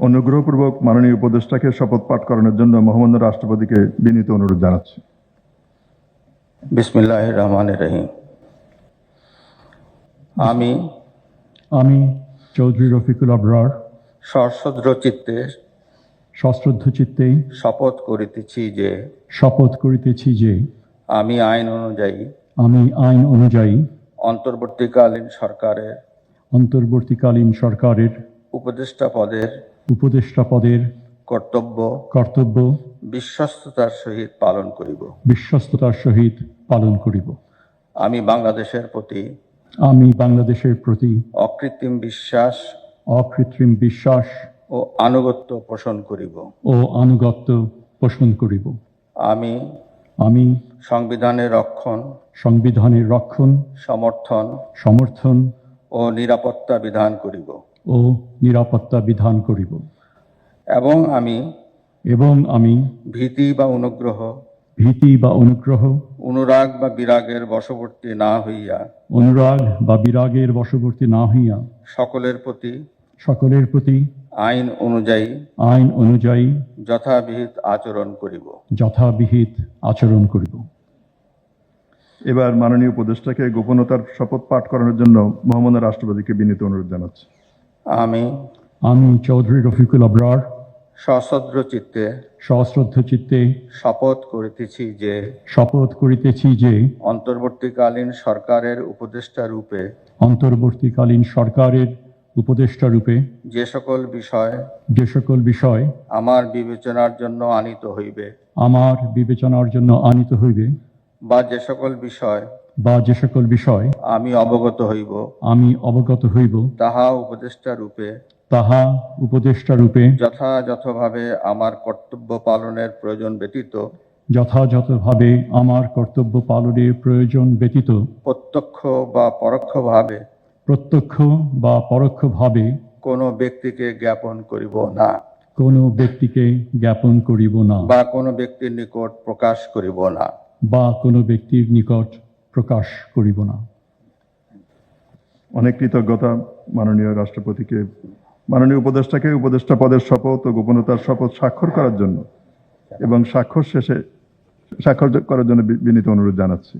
অনুগ্রহপূর্বক মাননীয় উপদেষ্টাকে শপথ পাঠ করানোর জন্য মহামান্য রাষ্ট্রপতিকে বিনীত অনুরোধ জানাচ্ছি। বিসমিল্লাহ রহমান রহিম। আমি আমি চৌধুরী রফিকুল আবরার সশ্রদ্র চিত্তে সশ্রদ্ধ চিত্তে শপথ করিতেছি যে শপথ করিতেছি যে আমি আইন অনুযায়ী আমি আইন অনুযায়ী অন্তর্বর্তীকালীন সরকারের অন্তর্বর্তীকালীন সরকারের উপদেষ্টা পদের উপদেষ্টা পদের কর্তব্য কর্তব্য বিশ্বস্ততার সহিত পালন করিব। বিশ্বস্ততার সহিত পালন করিব। আমি বাংলাদেশের প্রতি আমি বাংলাদেশের প্রতি অকৃত্রিম বিশ্বাস অকৃত্রিম বিশ্বাস ও আনুগত্য পোষণ করিব। ও আনুগত্য পোষণ করিব। আমি আমি সংবিধানের রক্ষণ সংবিধানের রক্ষণ সমর্থন সমর্থন ও নিরাপত্তা বিধান করিব। ও নিরাপত্তা বিধান করিব। এবং আমি এবং আমি ভীতি বা অনুগ্রহ ভীতি বা অনুগ্রহ অনুরাগ বা বিরাগের বশবর্তী না হইয়া অনুরাগ বা বিরাগের বশবর্তী না হইয়া সকলের প্রতি সকলের প্রতি আইন অনুযায়ী আইন অনুযায়ী যথাবিহিত আচরণ করিব। যথাবিহিত আচরণ করিব। এবার মাননীয় উপদেষ্টাকে গোপনতার শপথ পাঠ করানোর জন্য মহামান্য রাষ্ট্রপতিকে বিনীত অনুরোধ জানাচ্ছি। আমি আমি চৌধুরী রফিকুল আবরার। সশ্রদ্র চিত্তে সশ্রদ্ধ চিত্তে শপথ করিতেছি যে শপথ করিতেছি যে অন্তর্বর্তীকালীন সরকারের উপদেষ্টা রূপে অন্তর্বর্তীকালীন সরকারের উপদেষ্টা রূপে যে সকল বিষয় যে সকল বিষয় আমার বিবেচনার জন্য আনিত হইবে আমার বিবেচনার জন্য আনিত হইবে বা যে সকল বিষয় বা যে সকল বিষয় আমি অবগত হইব। আমি অবগত হইব। তাহা উপদেষ্টা রূপে তাহা উপদেষ্টা রূপে যথাযথভাবে আমার কর্তব্য পালনের প্রয়োজন ব্যতীত যথাযথভাবে আমার কর্তব্য পালনের প্রয়োজন ব্যতীত প্রত্যক্ষ বা পরোক্ষভাবে প্রত্যক্ষ বা পরোক্ষভাবে কোনো ব্যক্তিকে জ্ঞাপন করিব না। কোনো ব্যক্তিকে জ্ঞাপন করিব না। বা কোনো ব্যক্তির নিকট প্রকাশ করিব না। বা কোনো ব্যক্তির নিকট প্রকাশ করিব না। অনেক কৃতজ্ঞতা মাননীয় রাষ্ট্রপতিকে, মাননীয় উপদেষ্টাকে, উপদেষ্টা পদের শপথ ও গোপনতার শপথ স্বাক্ষর করার জন্য এবং স্বাক্ষর শেষে স্বাক্ষর করার জন্য বিনীত অনুরোধ জানাচ্ছি।